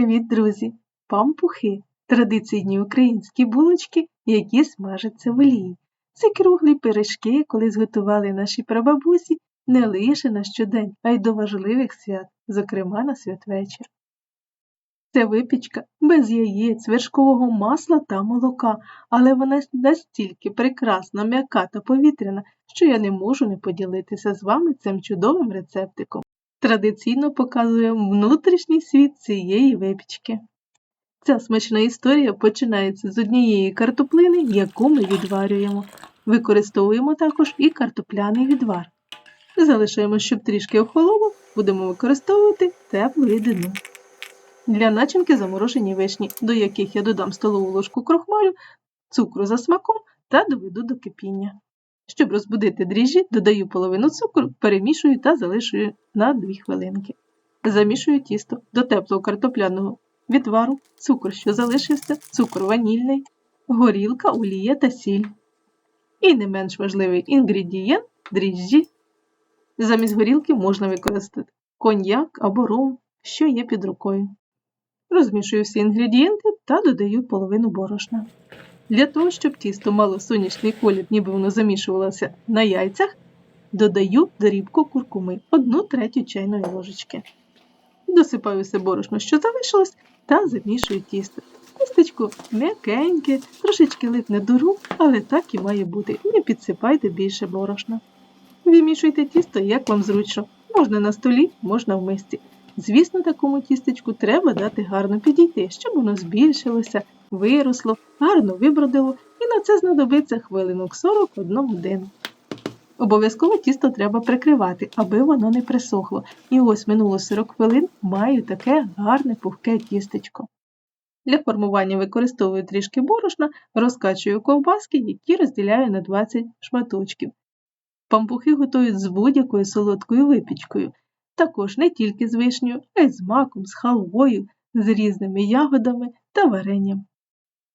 Привіт, друзі! Пампухи традиційні українські булочки, які смажаться в олії. Це круглі пиріжки, коли зготували наші прабабусі не лише на щодень, а й до важливих свят, зокрема на святвечір. Це випічка без яєць, вершкового масла та молока, але вона настільки прекрасна, м'яка та повітряна, що я не можу не поділитися з вами цим чудовим рецептиком. Традиційно показує внутрішній світ цієї випічки. Ця смачна історія починається з однієї картоплини, яку ми відварюємо. Використовуємо також і картопляний відвар. Залишаємо, щоб трішки охололо, будемо використовувати теплу рідину. Для начинки заморожені вишні, до яких я додам столову ложку крохмалю, цукру за смаком та доведу до кипіння. Щоб розбудити дріжджі, додаю половину цукру, перемішую та залишую на 2 хвилинки. Замішую тісто до теплого картопляного відвару, цукор, що залишився, цукор ванільний, горілка, олія та сіль. І не менш важливий інгредієнт дріжджі. Замість горілки можна використати коньяк або ром, що є під рукою. Розмішую всі інгредієнти та додаю половину борошна. Для того, щоб тісто мало сонячний колір, ніби воно замішувалося на яйцях, додаю дрібку куркуми 1 третю чайної ложечки. Досипаю все борошно, що залишилось, та замішую тісто. Тістечко м'якеньке, трошечки липне до рук, але так і має бути. Не підсипайте більше борошна. Вимішуйте тісто, як вам зручно. Можна на столі, можна в мисці. Звісно, такому тістечку треба дати гарно підійти, щоб воно збільшилося, виросло, гарно вибродило і на це знадобиться хвилинок 41 годину. Обов'язково тісто треба прикривати, аби воно не присохло. І ось минуло 40 хвилин маю таке гарне пухке тістечко. Для формування використовую трішки борошна, розкачую ковбаски, які розділяю на 20 шматочків. Пампухи готують з будь-якою солодкою випічкою, також не тільки з вишнею, а й з маком, з халвою, з різними ягодами та варенням.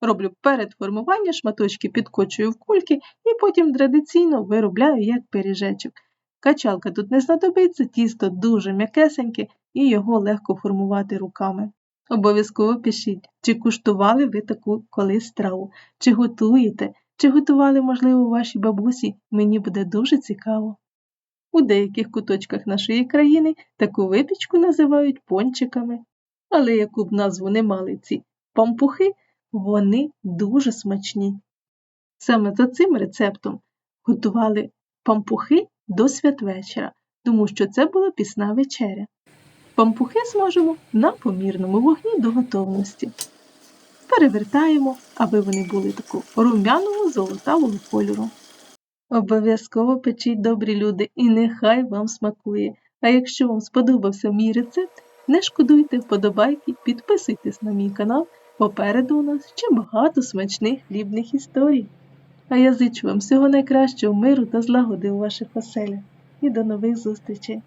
Роблю перед формуванням шматочки підкочую в кульки і потім традиційно виробляю як пиріжечок. Качалка тут не знадобиться, тісто дуже м'якесеньке і його легко формувати руками. Обов'язково пишіть, чи куштували ви таку колись страву, чи готуєте, чи готували, можливо, ваші бабусі, мені буде дуже цікаво. У деяких куточках нашої країни таку випічку називають пончиками. Але яку б назву не мали ці пампухи, вони дуже смачні. Саме за цим рецептом готували пампухи до святвечора, тому що це була пісна вечеря. Пампухи смажимо на помірному вогні до готовності. Перевертаємо, аби вони були такого рум'яного золотавого кольору. Обов'язково печіть добрі люди, і нехай вам смакує. А якщо вам сподобався мій рецепт, не шкодуйте вподобайки, підписуйтесь на мій канал. Попереду у нас ще багато смачних хлібних історій. А я зичу вам всього найкращого миру та злагоди у ваших оселях. І до нових зустрічей!